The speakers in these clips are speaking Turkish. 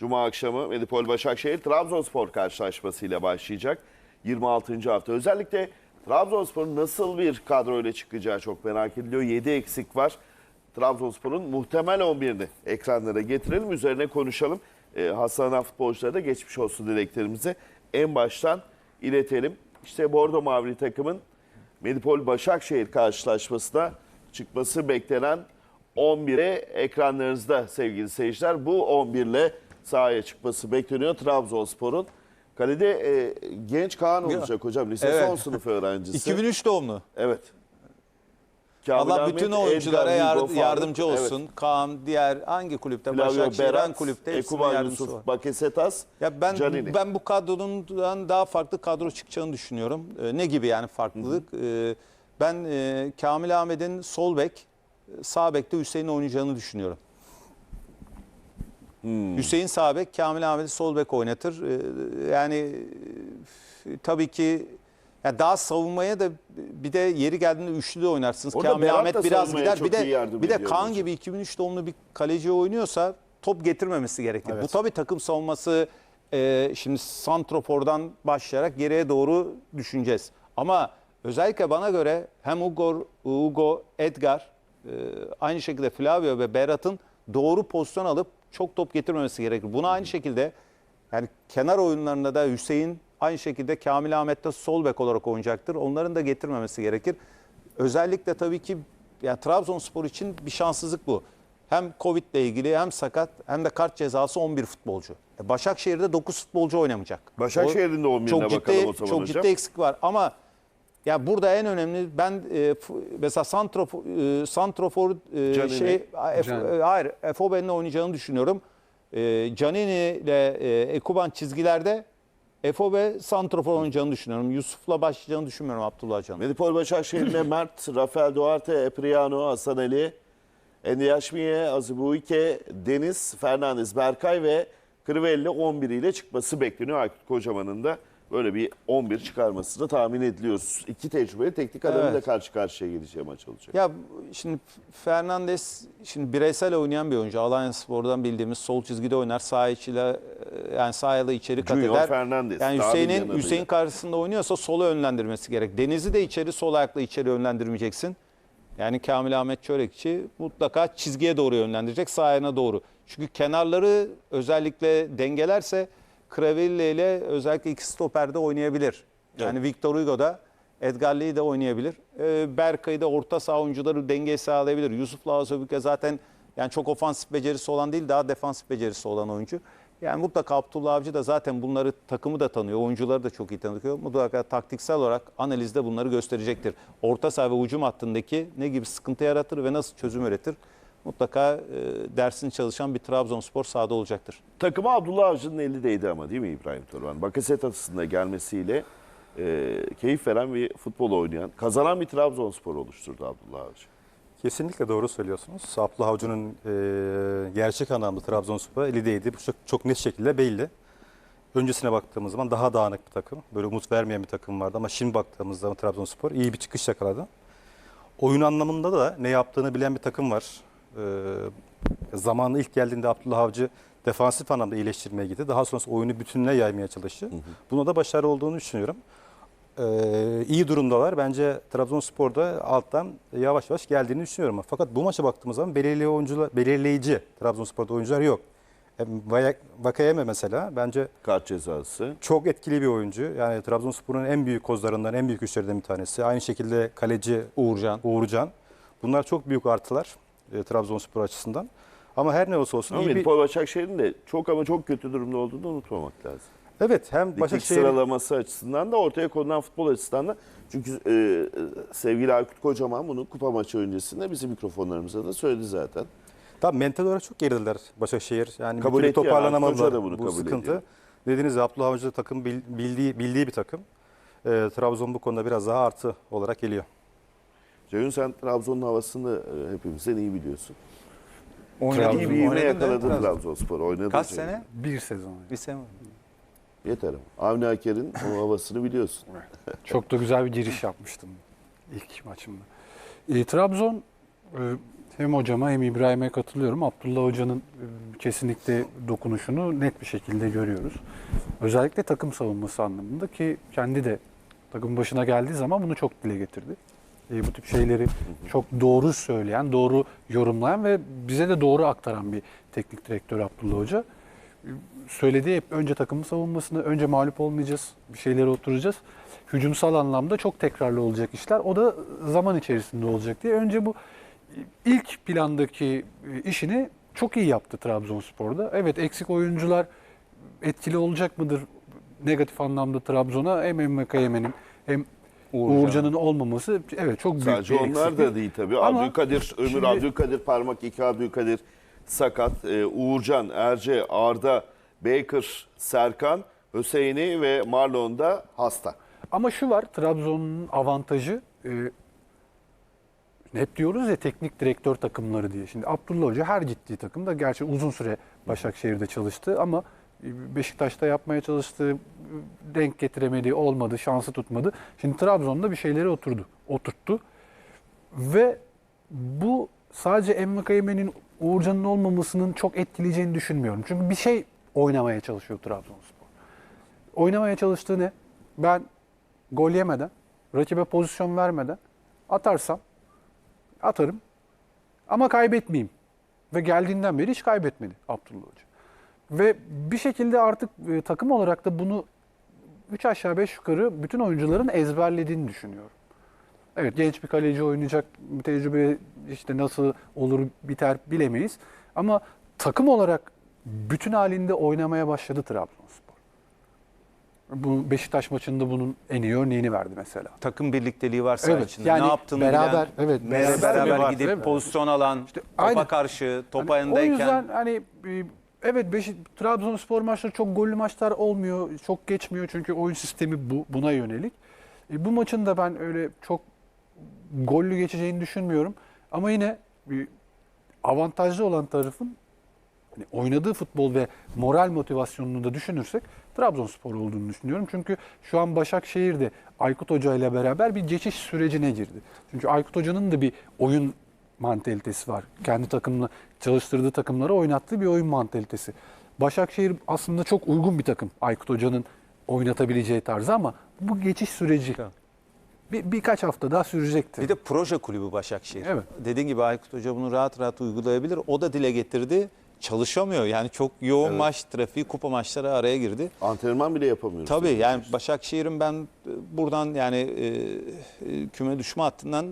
Cuma akşamı Medipol Başakşehir Trabzonspor karşılaşmasıyla başlayacak. 26. hafta. Özellikle Trabzonspor'un nasıl bir kadroyla çıkacağı çok merak ediliyor. 7 eksik var. Trabzonspor'un muhtemel 11'ini ekranlara getirelim. Üzerine konuşalım. Ee, hastalanan futbolculara da geçmiş olsun dileklerimizi en baştan iletelim. İşte Bordo Mavili takımın Medipol Başakşehir karşılaşmasına çıkması beklenen 11'e ekranlarınızda sevgili seyirciler. Bu 11 ile sahaya çıkması bekleniyor Trabzonspor'un. Kalede e, genç Kaan olacak hocam. Lise Evet. son sınıf öğrencisi. 2003 doğumlu. Evet. Kamil Allah Ahmet, bütün Edgar, oyunculara Hugo, yar- Faruk. yardımcı Evet. olsun. Kaan diğer hangi kulüpte? Flavio Başakşehir hangi Berat, kulüpte? Hepsine Ekuban yardımcısı Yusuf, var. Bakesetas, Ya ben Canini. ben bu kadronun daha farklı kadro çıkacağını düşünüyorum. Ee, ne gibi yani farklılık? Ee, ben e, Kamil Ahmet'in sol bek, e, sağ bekte Hüseyin oynayacağını düşünüyorum. Hmm. Hüseyin sağ bek, Kamil Ahmet'i sol bek oynatır. Ee, yani e, tabii ki ya daha savunmaya da bir de yeri geldiğinde üçlü de oynarsınız. Orada Kamil Berat Ahmet da biraz savunmaya gider. Bir de bir de ediyor Kaan hocam. gibi 2003 doğumlu bir kaleci oynuyorsa top getirmemesi gerekir. Bu tabii takım savunması e, şimdi santrofordan başlayarak geriye doğru düşüneceğiz. Ama özellikle bana göre hem Hugo, Hugo Edgar e, aynı şekilde Flavio ve Berat'ın doğru pozisyon alıp çok top getirmemesi gerekir. Buna aynı şekilde yani kenar oyunlarında da Hüseyin aynı şekilde Kamil Ahmet de sol bek olarak oynayacaktır. Onların da getirmemesi gerekir. Özellikle tabii ki yani Trabzonspor için bir şanssızlık bu. Hem Covid ile ilgili hem sakat hem de kart cezası 11 futbolcu. E Başakşehir'de 9 futbolcu oynamayacak. Başakşehir'in de 11'ine çok bakalım ciddi, o zaman Çok hocam. ciddi eksik var ama ya burada en önemli ben e, f- mesela Santrofor, e, Santrofor e, Canini. şey F- Can. e, hayır Efoben'le oynayacağını düşünüyorum. E, Canini ile e, Ekuban çizgilerde Efobe Santrofor oynayacağını düşünüyorum. Yusuf'la başlayacağını düşünmüyorum Abdullah Can'ın. Medipol Başakşehir'de Mert, Rafael Duarte, Epriano, Hasan Ali, Endiaşmiye, Azibuike, Deniz, Fernandez, Berkay ve Crivelli 11 ile çıkması bekleniyor. Aykut Kocaman'ın da böyle bir 11 çıkarmasını tahmin ediliyoruz. İki tecrübeli teknik adamı Evet. da karşı karşıya geleceği maç olacak. Ya şimdi Fernandes şimdi bireysel oynayan bir oyuncu. Alanya Spor'dan bildiğimiz sol çizgide oynar. Sağ içiyle e, yani sağ da içeri kat Junior eder. Fernandes, Yani daha Hüseyin'in bilinen adıyla. Hüseyin karşısında oynuyorsa sola yönlendirmesi gerek. Deniz'i de içeri sol ayakla içeri yönlendirmeyeceksin. Yani Kamil Ahmet Çörekçi mutlaka çizgiye doğru yönlendirecek, sağ ayağına doğru. Çünkü kenarları özellikle dengelerse Kraville ile özellikle iki stoperde oynayabilir. Yani Victor Hugo da Edgar Lee de oynayabilir. Ee, Berkay'ı da orta saha oyuncuları dengeye sağlayabilir. Yusuf Lazobük'e zaten yani çok ofansif becerisi olan değil daha defansif becerisi olan oyuncu. Yani mutlaka Abdullah Avcı da zaten bunları takımı da tanıyor. Oyuncuları da çok iyi tanıyor. Mutlaka taktiksel olarak analizde bunları gösterecektir. Orta saha ve hücum hattındaki ne gibi sıkıntı yaratır ve nasıl çözüm üretir? Mutlaka e, dersini çalışan bir Trabzonspor sahada olacaktır. Takıma Abdullah Avcı'nın eli değdi ama değil mi İbrahim Torban? Bakasetas'ın da gelmesiyle e, keyif veren bir futbol oynayan, kazanan bir Trabzonspor oluşturdu Abdullah Avcı. Kesinlikle doğru söylüyorsunuz. Abdullah Avcı'nın e, gerçek anlamda Trabzonspor'a eli değdi. Bu çok, çok net şekilde belli. Öncesine baktığımız zaman daha dağınık bir takım. Böyle umut vermeyen bir takım vardı ama şimdi baktığımız zaman Trabzonspor iyi bir çıkış yakaladı. Oyun anlamında da ne yaptığını bilen bir takım var. E, zamanı ilk geldiğinde Abdullah Avcı defansif anlamda iyileştirmeye gitti. Daha sonrası oyunu bütününe yaymaya çalıştı. Buna da başarılı olduğunu düşünüyorum. Ee, iyi durumdalar. Bence Trabzonspor'da alttan yavaş yavaş geldiğini düşünüyorum. Fakat bu maça baktığımız zaman belirleyici oyuncular, belirleyici Trabzonspor'da oyuncular yok. E, Vakayeme mesela bence Kart cezası. çok etkili bir oyuncu. Yani Trabzonspor'un en büyük kozlarından, en büyük güçlerinden bir tanesi. Aynı şekilde kaleci Uğurcan. Uğurcan. Bunlar çok büyük artılar e, Trabzonspor açısından. Ama her ne olsa olsun Ama iyi bir... Başakşehir'in de çok ama çok kötü durumda olduğunu unutmamak lazım. Evet hem Lig Başakşehir sıralaması açısından da ortaya konulan futbol açısından da. Çünkü e, e, sevgili Aykut Kocaman bunu kupa maçı öncesinde bizim mikrofonlarımıza da söyledi zaten. Tabii mental olarak çok geridiler Başakşehir. Yani Kabul bir toparlanamadılar. Da bunu Bu kabul sıkıntı. ediyor. Dediğiniz gibi Abdullah Avcı takım bil- bildiği, bildiği bir takım. Ee, Trabzon bu konuda biraz daha artı olarak geliyor. Ceyhun sen Trabzon'un havasını e, hepimizden iyi biliyorsun. Oynadı İyi mı? bir ivme Oynadı yakaladı? Trabzonspor. Oynadı Kaç Ceyhun. sene? Bir sezon. Bir sene. Yeter ama. Avni Aker'in o havasını biliyorsun. Çok da güzel bir giriş yapmıştım ilk maçımda. E, Trabzon e, hem hocama hem İbrahim'e katılıyorum. Abdullah Hoca'nın e, kesinlikle dokunuşunu net bir şekilde görüyoruz. Özellikle takım savunması anlamında ki kendi de takım başına geldiği zaman bunu çok dile getirdi. E, bu tip şeyleri çok doğru söyleyen, doğru yorumlayan ve bize de doğru aktaran bir teknik direktör Abdullah Hoca. E, Söylediği hep önce takımın savunmasını, önce mağlup olmayacağız, bir şeylere oturacağız. Hücumsal anlamda çok tekrarlı olacak işler. O da zaman içerisinde olacak diye. Önce bu ilk plandaki e, işini çok iyi yaptı Trabzonspor'da. Evet eksik oyuncular etkili olacak mıdır negatif anlamda Trabzon'a hem Emre hem Uğurcan. Uğurcan'ın olmaması evet çok büyük Sadece bir onlar eksiklik. da değil tabii. Ama Abdülkadir, Ömür şimdi- Abdülkadir parmak, iki Abdülkadir sakat. Ee, Uğurcan, Erce, Arda, Baker, Serkan, Hüseyin'i ve Marlon da hasta. Ama şu var Trabzon'un avantajı e, hep diyoruz ya teknik direktör takımları diye. Şimdi Abdullah Hoca her gittiği takımda gerçi uzun süre Başakşehir'de çalıştı ama e, Beşiktaş'ta yapmaya çalıştı, denk getiremedi, olmadı, şansı tutmadı. Şimdi Trabzon'da bir şeyleri oturdu, oturttu. Ve bu sadece Emmekayeme'nin Uğurcan'ın olmamasının çok etkileyeceğini düşünmüyorum. Çünkü bir şey oynamaya çalışıyor Trabzonspor. Oynamaya çalıştığı ne? Ben gol yemeden, rakibe pozisyon vermeden atarsam atarım. Ama kaybetmeyeyim. Ve geldiğinden beri hiç kaybetmedi Abdullah Hoca. Ve bir şekilde artık e, takım olarak da bunu 3 aşağı 5 yukarı bütün oyuncuların ezberlediğini düşünüyorum. Evet genç bir kaleci oynayacak bir tecrübe işte nasıl olur biter bilemeyiz. Ama takım olarak bütün halinde oynamaya başladı Trabzonspor. Bu Beşiktaş maçında bunun en iyi örneğini verdi mesela. Takım birlikteliği var saha Evet, içinde. yani ne yaptığını beraber, bilen, evet, beraber beraber, gidip evet. pozisyon alan, topa aynen. karşı, topa Hani o yüzden hani evet Beşik, Trabzonspor maçları çok gollü maçlar olmuyor, çok geçmiyor çünkü oyun sistemi bu buna yönelik. E, bu maçın da ben öyle çok gollü geçeceğini düşünmüyorum. Ama yine e, avantajlı olan tarafın hani oynadığı futbol ve moral motivasyonunu da düşünürsek Trabzonspor olduğunu düşünüyorum. Çünkü şu an Başakşehir'de Aykut Hoca ile beraber bir geçiş sürecine girdi. Çünkü Aykut Hoca'nın da bir oyun mantalitesi var. Kendi takımını çalıştırdığı takımları oynattığı bir oyun mantalitesi. Başakşehir aslında çok uygun bir takım Aykut Hoca'nın oynatabileceği tarzı ama bu geçiş süreci Tamam. bir, birkaç hafta daha sürecektir. Bir de proje kulübü Başakşehir. Evet. Dediğin gibi Aykut Hoca bunu rahat rahat uygulayabilir. O da dile getirdi. Çalışamıyor. Yani çok yoğun Evet. maç trafiği, kupa maçları araya girdi. Antrenman bile yapamıyoruz. Tabii yani Başakşehir'in ben buradan yani e, e, küme düşme hattından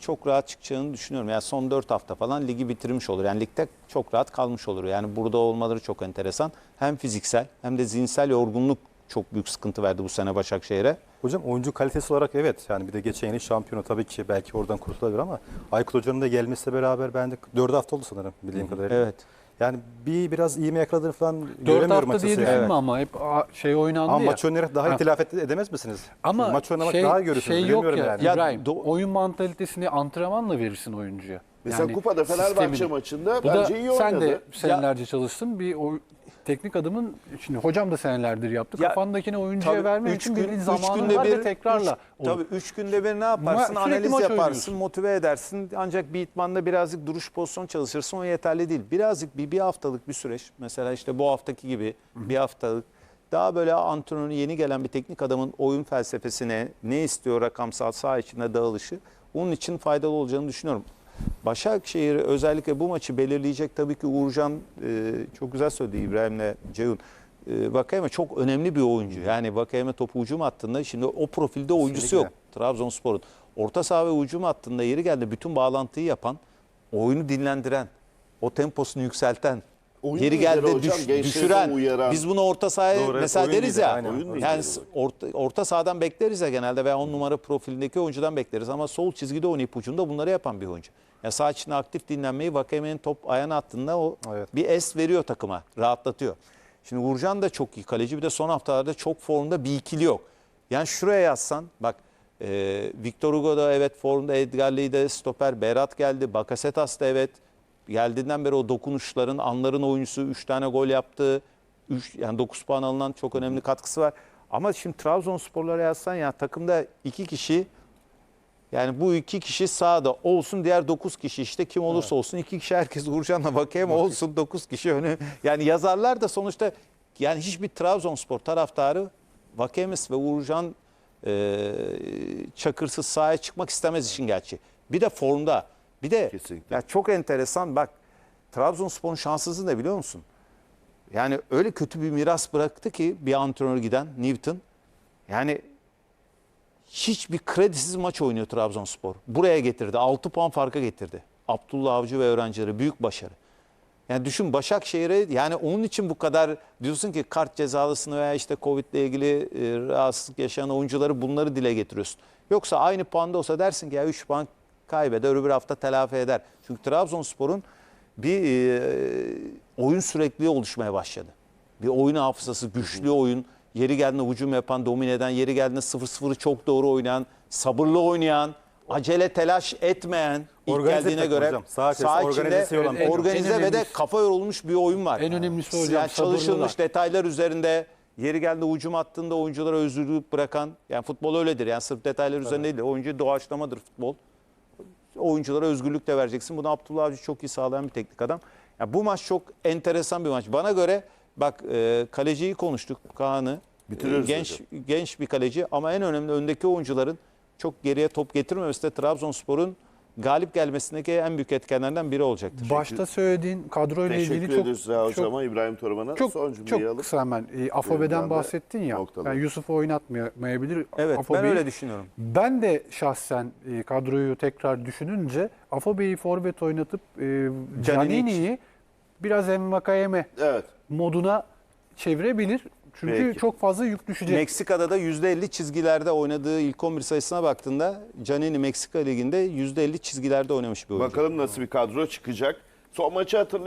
çok rahat çıkacağını düşünüyorum. Yani son 4 hafta falan ligi bitirmiş olur. Yani ligde çok rahat kalmış olur. Yani burada olmaları çok enteresan. Hem fiziksel hem de zihinsel yorgunluk çok büyük sıkıntı verdi bu sene Başakşehir'e. Hocam oyuncu kalitesi olarak evet yani bir de geçen yıl şampiyonu tabii ki belki oradan kurtulabilir ama Aykut Hoca'nın da gelmesiyle beraber ben de 4 hafta oldu sanırım bildiğim kadarıyla. Evet. Yani bir biraz iyi mi yakaladığını falan 4 göremiyorum hafta diye açıkçası. düşünme yani. ama hep a- şey oynandı Ama ya. maç oynayarak daha Ha. ed- edemez misiniz? Ama maç oynamak şey, daha görürsünüz. şey yok ya, yani. Ya İbrahim. do- oyun mantalitesini antrenmanla verirsin oyuncuya. Mesela Yani kupada Fenerbahçe sistemini. maçında Bu da bence iyi oynadı. sen de senelerce çalıştın. Bir o, teknik adamın şimdi hocam da senelerdir yaptı. Ya, Kafandakini oyuncuya Tabii vermek üç için gün- bir üç zamanın günde var bir- ve tekrarla. üç- olur. tabii 3 günde bir ne yaparsın? Ma- Analiz yaparsın, motive edersin. Ancak bir itmanda birazcık duruş pozisyon çalışırsın o yeterli değil. Birazcık bir, bir haftalık bir süreç. Mesela işte bu haftaki gibi bir haftalık. Daha böyle antrenörü yeni gelen bir teknik adamın oyun felsefesine ne istiyor rakamsal saha içinde dağılışı. Onun için faydalı olacağını düşünüyorum. Başakşehir özellikle bu maçı belirleyecek tabii ki Uğurcan e, çok güzel söyledi İbrahim'le Ceyhun. E, Vakayeme çok önemli bir oyuncu. Yani Vakayeme topu hücum hattında şimdi o profilde oyuncusu Kesinlikle. yok Trabzonspor'un. Orta saha ve hücum hattında yeri geldi bütün bağlantıyı yapan, oyunu dinlendiren, o temposunu yükselten, Oyun yeri lideri geldi hocam, düş- gençleri düşüren. uyaran. Biz bunu orta sahaya Doğru, mesela oyun deriz lideri, ya. aynen. Oyun yani s- orta, orta sahadan bekleriz ya genelde veya on numara profilindeki oyuncudan bekleriz ama sol çizgide oynayıp ucunda bunları yapan bir oyuncu. Ya sağ içinde aktif dinlenmeyi Vakayeme'nin top ayağına attığında o Evet. bir es veriyor takıma, rahatlatıyor. Şimdi Uğurcan da çok iyi kaleci bir de son haftalarda çok formda bir ikili yok. Yani şuraya yazsan bak e, Victor Hugo da evet formda Edgar Lee de stoper Berat geldi. Bakasetas da evet geldiğinden beri o dokunuşların anların oyuncusu 3 tane gol yaptı. Üç, yani 9 puan alınan çok önemli katkısı var. Ama şimdi Trabzonsporlara yazsan ya takımda iki kişi Yani bu iki kişi sağda olsun diğer 9 kişi işte kim olursa olsun iki kişi herkes Uğurcan'la bakayım olsun 9 kişi önü. Yani yazarlar da sonuçta yani hiçbir Trabzonspor taraftarı Vakemis ve Uğurcan e, Çakırsız sahaya çıkmak istemez işin gerçi. Bir de formda. Bir de Kesinlikle. ya çok enteresan bak Trabzonspor'un şanssızlığı ne biliyor musun? Yani öyle kötü bir miras bıraktı ki bir antrenör giden Newton. Yani hiçbir kredisiz maç oynuyor Trabzonspor. Buraya getirdi. 6 puan farka getirdi. Abdullah Avcı ve öğrencileri büyük başarı. Yani düşün Başakşehir'e yani onun için bu kadar diyorsun ki kart cezalısını veya işte Covid ile ilgili e, rahatsızlık yaşayan oyuncuları bunları dile getiriyorsun. Yoksa aynı puanda olsa dersin ki ya 3 puan kaybeder öbür hafta telafi eder. Çünkü Trabzonspor'un bir e, oyun sürekliliği oluşmaya başladı. Bir oyun hafızası, güçlü oyun, yeri geldiğinde hücum yapan, domine eden, yeri geldiğinde 0-0'ı çok doğru oynayan, sabırlı oynayan, acele telaş etmeyen, ilk Organize geldiğine takım göre hocam. Saha içerisinde organizesi olan takım. organize En ve de önemlisi- kafa yorulmuş bir oyun var. En önemlisi hocam Yani çalışılmış sabırlılar. detaylar üzerinde yeri geldiğinde hücum hattında oyunculara özgürlük bırakan yani futbol öyledir. Yani sırf detaylar üzerinde değil. Oyuncu doğaçlamadır futbol. Oyunculara özgürlük de vereceksin. Bunu Abdullah Avcı çok iyi sağlayan bir teknik adam. Ya bu maç çok enteresan bir maç. Bana göre bak e, kaleciyi konuştuk Kaan'ı. Bitiriyoruz E, genç genç bir kaleci ama en önemli öndeki oyuncuların çok geriye top getirmemesi de Trabzonspor'un galip gelmesindeki en büyük etkenlerden biri olacaktır. Başta söylediğin kadroyla Teşekkür ilgili çok ederiz çok Hocam'a, İbrahim Toraman'a. çok, Son cümleyi çok alıp. kısa hemen e, Afobe'den Ben de bahsettin ya. noktalı. Yani Yusuf'u oynatmayabilir. Evet ben Afobe'yi. öyle düşünüyorum. Ben de şahsen e, kadroyu tekrar düşününce Afobe'yi forvet oynatıp e, Canini'yi biraz Envakayeme Evet. moduna çevirebilir. Çünkü Peki. çok fazla yük düşecek. Meksika'da da %50 çizgilerde oynadığı ilk 11 sayısına baktığında Canini Meksika Ligi'nde %50 çizgilerde oynamış bir oyuncu. Bakalım nasıl bir kadro çıkacak. Son maçı hatırlayalım.